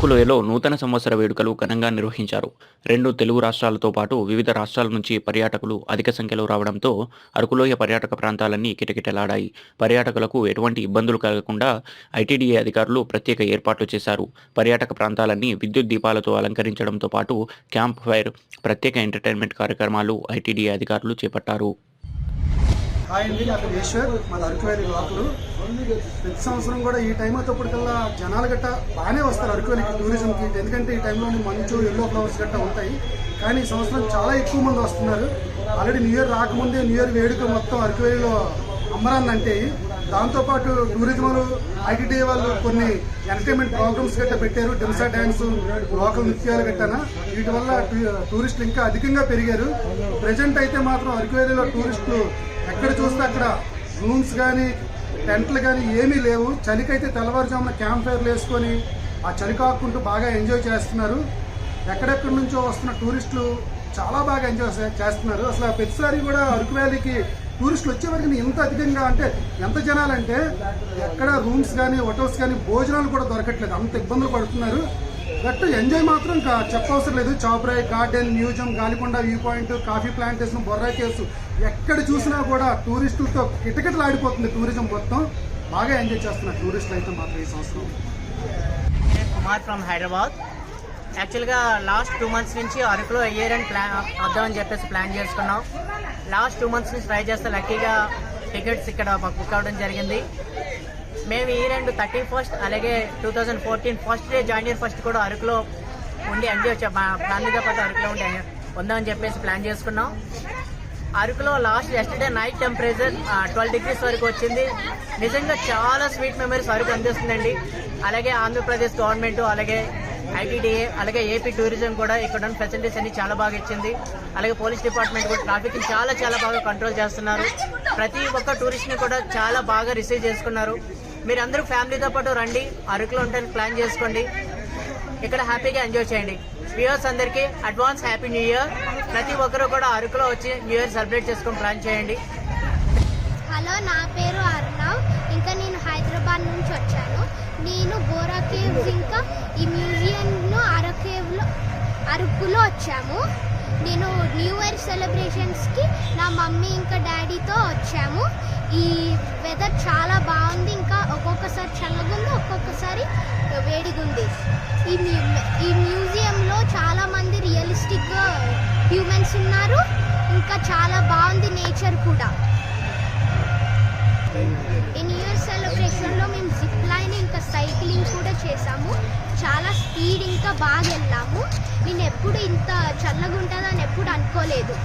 అరకులోయలో నూతన సంవత్సర వేడుకలు ఘనంగా నిర్వహించారు. రెండు తెలుగు రాష్ట్రాలతో పాటు వివిధ రాష్ట్రాల నుంచి పర్యాటకులు అధిక సంఖ్యలో రావడంతో అరకులోయ పర్యాటక ప్రాంతాలన్నీ కిటకిటలాడాయి. పర్యాటకులకు ఎటువంటి ఇబ్బందులు కలగకుండా ఐటీడీఏ అధికారులు ప్రత్యేక ఏర్పాట్లు చేశారు. పర్యాటక ప్రాంతాలన్నీ విద్యుత్ దీపాలతో అలంకరించడంతో పాటు క్యాంప్ ఫైర్ ప్రత్యేక ఎంటర్టైన్మెంట్ కార్యక్రమాలు ఐటీడీఏ అధికారులు చేపట్టారు. అండి నా పేరు ఈశ్వర్ మాది అరకువేలి లోపలు ప్రతి సంవత్సరం కూడా ఈ టైం వచ్చేప్పటికల్లా జనాలు గట్ట బాగానే వస్తారు అరకువేలికి టూరిజంకి ఎందుకంటే ఈ టైంలో మంచు ఎల్లో ఫ్లవర్స్ గట్ట ఉంటాయి. కానీ ఈ సంవత్సరం చాలా ఎక్కువ మంది వస్తున్నారు. ఆల్రెడీ న్యూ ఇయర్ రాకముందే న్యూ ఇయర్ వేడుక మొత్తం అరకువేలిలో అమరాన్ అంటే దాంతోపాటు టూరిజంలు ఐటీటీ వాళ్ళు కొన్ని ఎంటర్టైన్మెంట్ ప్రోగ్రామ్స్ గట్ట పెట్టారు. డింసా డ్యాన్స్ లోకల్ నృత్యాలు గట్టన వీటి వల్ల టూ- టూరిస్టులు ఇంకా అధికంగా పెరిగారు. ప్రజెంట్ అయితే మాత్రం అరకువేలిలో టూరిస్టులు ఎక్కడ చూస్తే అక్కడ రూమ్స్ కానీ టెంట్లు కానీ ఏమీ లేవు. చలికైతే తెల్లవారుజామున క్యాంప్ ఫైర్లు వేసుకొని ఆ చలి కాకుంటూ బాగా ఎంజాయ్ చేస్తున్నారు. ఎక్కడెక్కడి నుంచో వస్తున్న టూరిస్టులు చాలా బాగా ఎంజాయ్ చేస్తున్నారు. అసలు ప్రతిసారి కూడా అరకు వ్యాలీకి టూరిస్టులు వచ్చే వరకు ఇంత అధికంగా అంటే ఎంత జనాలంటే ఎక్కడ రూమ్స్ కానీ హోటల్స్ కానీ భోజనాలు కూడా దొరకట్లేదు. అంత ఇబ్బందులు పడుతున్నారు. బట్ ఎంజాయ్ మాత్రం ఇంకా చెప్పవసరం లేదు. Chaparai garden museum Galikonda view point coffee plantation Borra caves ఎక్కడ చూసినా కూడా టూరిస్టులతో కిటకిటలు ఆడిపోతుంది టూరిజం మొత్తం. బాగా ఎంజాయ్ చేస్తున్నారు టూరిస్టులు అయితే మాత్రం ఈ సంవత్సరం. కుమార్ ఫ్రమ్ హైదరాబాద్. యాక్చువల్గా లాస్ట్ టూ మంత్స్ నుంచి అరకులో ఇయర్ అండ్ ప్లాన్ వద్దామని చెప్పేసి ప్లాన్ చేసుకున్నాం. లాస్ట్ టూ మంత్స్ నుంచి ట్రై చేస్తే లక్కీగా టికెట్స్ ఇక్కడ మాకు బుక్ అవ్వడం జరిగింది. మేము ఈ రెండు థర్టీ ఫస్ట్ అలాగే two thousand fourteen first day join first కూడా అరకులో ఉండి ఎంజాయ్ ఫ్యామిలీతో పాటు అరకులో ఉండి ఉందామని చెప్పేసి ప్లాన్ చేసుకున్నాం. అరకులో last yesterday night temperature twelve degrees వరకు వచ్చింది. నిజంగా చాలా స్వీట్ మెమరీస్ అరకు అందిస్తుందండి. అలాగే ఆంధ్రప్రదేశ్ గవర్నమెంట్ అలాగే ఐటీడీఏ అలాగే ఏపీ టూరిజం కూడా ఇక్కడ ఉన్న ఫెసిలిటీస్ అన్ని చాలా బాగా ఇచ్చింది. అలాగే పోలీస్ డిపార్ట్మెంట్ కూడా ట్రాఫిక్ చాలా చాలా బాగా కంట్రోల్ చేస్తున్నారు. ప్రతి ఒక్క టూరిస్ట్ని కూడా చాలా బాగా రిసీవ్ చేసుకున్నారు. మీరు అందరూ ఫ్యామిలీతో పాటు రండి. అరకులో ఉండడానికి ప్లాన్ చేసుకోండి. ఇక్కడ హ్యాపీగా ఎంజాయ్ చేయండి. వ్యూయర్స్ అందరికీ అడ్వాన్స్ హ్యాపీ న్యూ ఇయర్ ప్రతి ఒక్కరు కూడా అరకులో వచ్చి న్యూ ఇయర్ సెలబ్రేట్ చేసుకొని ప్లాన్ చేయండి. హలో నా పేరు అరుణవ్ ఇంకా నేను హైదరాబాద్ నుంచి వచ్చాను. నేను బోరా కేవ్స్ ఇంకా ఈ మ్యూజియం కేవ్లో అరకులో వచ్చాము. నేను న్యూ ఇయర్ సెలబ్రేషన్స్కి నా మమ్మీ ఇంకా డాడీతో వచ్చాము. ఈ వెదర్ చాలా బాగుంది. ఇంకా ఒక్కొక్కసారి చల్లగా ఉంది ఒక్కొక్కసారి వేడిగా ఉంది. ఈ ఈ మ్యూజియంలో చాలా మంది రియలిస్టిక్గా హ్యూమన్స్ ఉన్నారు. ఇంకా చాలా బాగుంది నేచర్ కూడా. ఈ న్యూ ఇయర్ సెలబ్రేషన్లో మేము జిప్ లైన్ ఇంకా సైక్లింగ్ కూడా చేసాము చాలా స్పీడ్ ఇంకా బాగా వెళ్ళాము. నేను ఎప్పుడు ఇంత చల్లగా ఉంటుందని ఎప్పుడు అనుకోలేదు.